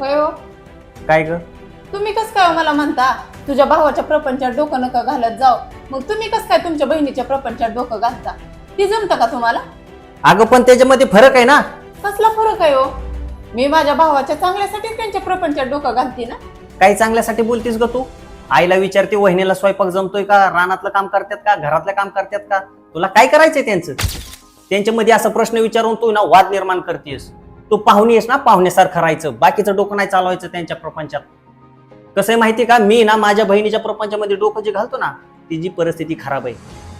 होय हो? काय ग? तुम्ही कस काय हो मला म्हणता? तुझ्या भावाच्या प्रपंचात डोकं नका घालत जाऊ. मग तुम्ही कस काय तुमच्या बहिणीच्या प्रपंचात डोकं घालता? ती जमतं का तुम्हाला? अगं पण त्याच्यामध्ये फरक आहे ना. कसला फरक आहे हो? मी माझ्या भावाच्या चांगल्यासाठीच त्यांच्या प्रपंचात डोकं घालते ना. काही चांगल्यासाठी बोलतीस ग तू? आईला विचारते वहिनीला स्वयंपाक जमतोय का? रानातलं काम करतात का? घरातलं काम करतात का? तुला काय करायचंय त्यांचं? त्यांच्यामध्ये असा प्रश्न विचारून तू ना वाद निर्माण करतेस. तू पाहुणे आहेस ना पाहुण्यासारखं राहायचं. बाकीचं डोकं नाही चालवायचं त्यांच्या प्रपंचात. कसं आहे माहिती का? मी ना माझ्या बहिणीच्या प्रपंचामध्ये डोकं जे घालतो ना तिची परिस्थिती खराब आहे.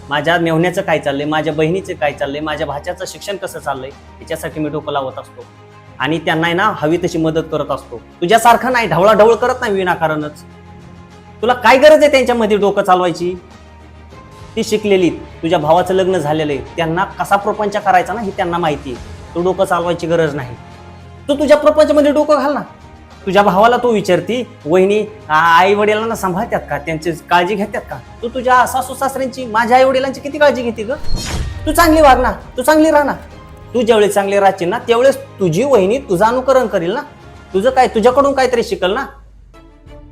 माझ्या मेहण्याचं काय चाललंय? माझ्या बहिणीचं काय चाललंय? माझ्या भाच्याचं शिक्षण कसं चाललंय? याच्यासाठी मी डोकं लावत असतो. आणि त्यांना आहे ना हवी तशी मदत करत असतो. तुझ्यासारखं नाही ढवळाढवळ करत नाही विनाकारणच. तुला काय गरज आहे त्यांच्यामध्ये डोकं चालवायची? ती शिकलेली तुझ्या भावाचं लग्न झालेलं आहे. त्यांना कसा प्रपंच करायचा ना हे त्यांना माहिती आहे. तू डोकं चालवायची गरज नाही. तू तुझ्या प्रपंचमध्ये डोकं घाल ना. तुझ्या भावाला तू विचारती वहिनी आई वडिलांना सांभाळतात का? त्यांची काळजी घेतात का? तू तुझ्या सासू सासऱ्यांची माझ्या आई वडिलांची किती काळजी घेते ग? तू चांगली वाग ना तू चांगली राह ना. तू ज्यावेळेस चांगली राहशील ना त्यावेळेस तुझी वहिनी तुझं अनुकरण करेल ना. तुझं काय तुझ्याकडून काहीतरी शिकल ना.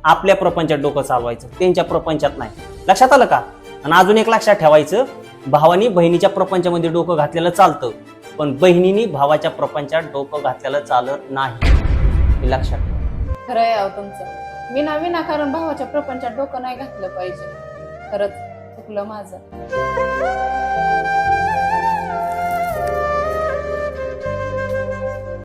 आपल्या प्रपंचात डोकं चालवायचं त्यांच्या प्रपंचात नाही. लक्षात आलं का? आणि अजून एक लक्षात ठेवायचं भावानी बहिणीच्या प्रपंचामध्ये डोकं घातलेलं चालतं. पण बहिणीनी भावाच्या प्रपंचात डोकं घातलेलं चालत नाही. हे लक्षात ठेवा. खरं आहे अहो तुमचं. विना विनाकारण भावाच्या प्रपंचात डोकं नाही घातलं पाहिजे. खरंच चुकलं माझं.